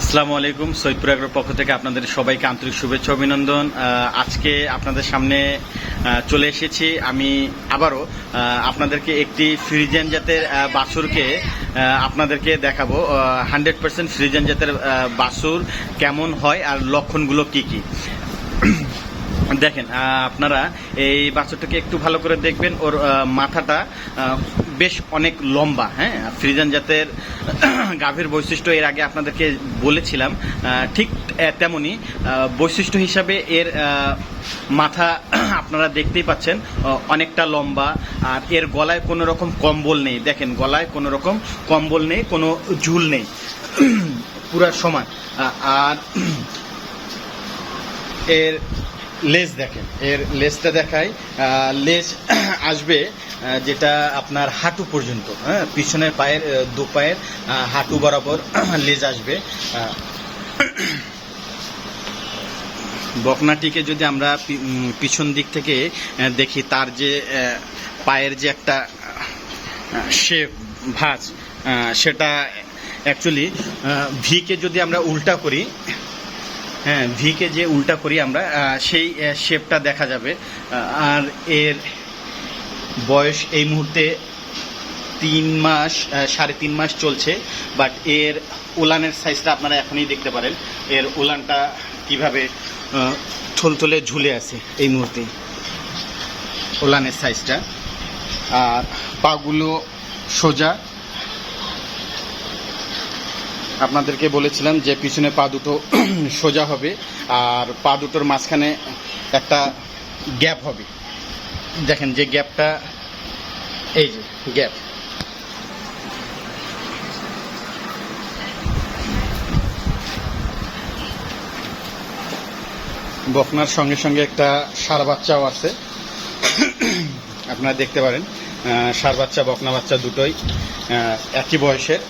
আসসালামু আলাইকুম, সৈয়দপুর আগ্রহ পক্ষ থেকে আপনাদের সবাইকে আন্তরিক শুভেচ্ছা অভিনন্দন। আজকে আপনাদের সামনে চলে এসেছি আমি আবারও। আপনাদেরকে একটি ফ্রিজেন জাতের বাছুরকে আপনাদেরকে দেখাবো। হান্ড্রেড পার্সেন্ট ফ্রিজেন জাতের বাছুর কেমন হয় আর লক্ষণগুলো কি কি। দেখেন আপনারা এই বাছুরটাকে একটু ভালো করে দেখবেন। ওর মাথাটা বেশ অনেক লম্বা হ্যাঁ? ফ্রিজান জাতের গাভীর বৈশিষ্ট্য এর আগে আপনাদেরকে বলেছিলাম ঠিক আহ, তেমনি বৈশিষ্ট্য হিসাবে এর মাথা আপনারা দেখতেই পাচ্ছেন অনেকটা লম্বা আর এর গলায় কোনো রকম কম্বল নেই। দেখেন গলায় কোনো রকম কম্বল নেই কোনো ঝুল নেই পুরা সমান। আর এর লেজ দেখেন এর লেজটা আহ, লেজ আসবে যেটা আপনার হাঁটু পর্যন্ত হ্যাঁ পিছনের পায়ের দু পায়ের হাঁটু বরাবর লেজ আসবে। বকনাটিকে যদি আমরা পিছন দিক থেকে দেখি তার যে পায়ের যে একটা শেপ ভাঁজ সেটা অ্যাকচুয়ালি ভিকে যদি আমরা উল্টা করি হ্যাঁ ভিকে যে উল্টা করি আমরা সেই শেপটা দেখা যাবে। আর এর বয়স এই মুহূর্তে তিন মাস সাড়ে তিন মাস চলছে বাট এর উলানের সাইজটা আপনারা এখনই দেখতে পারেন। এর উলানটা কীভাবে থলথলে ঝুলে আছে এই মুহূর্তে। উলানের সাইজটা আর পাগুলো সোজা। আপনাদেরকে বলেছিলাম যে পিছনে পা দুটো সোজা হবে, আর পা দুটোর মাঝখানে একটা গ্যাপ হবে। দেখেন যে গ্যাপটা, এই যে গ্যাপ। বকনার সঙ্গে সঙ্গে একটা সার বাচ্চাও আছে। আপনারা দেখতে পারেন সার বাচ্চা, বকনা বাচ্চা দুটোই একই বয়সের।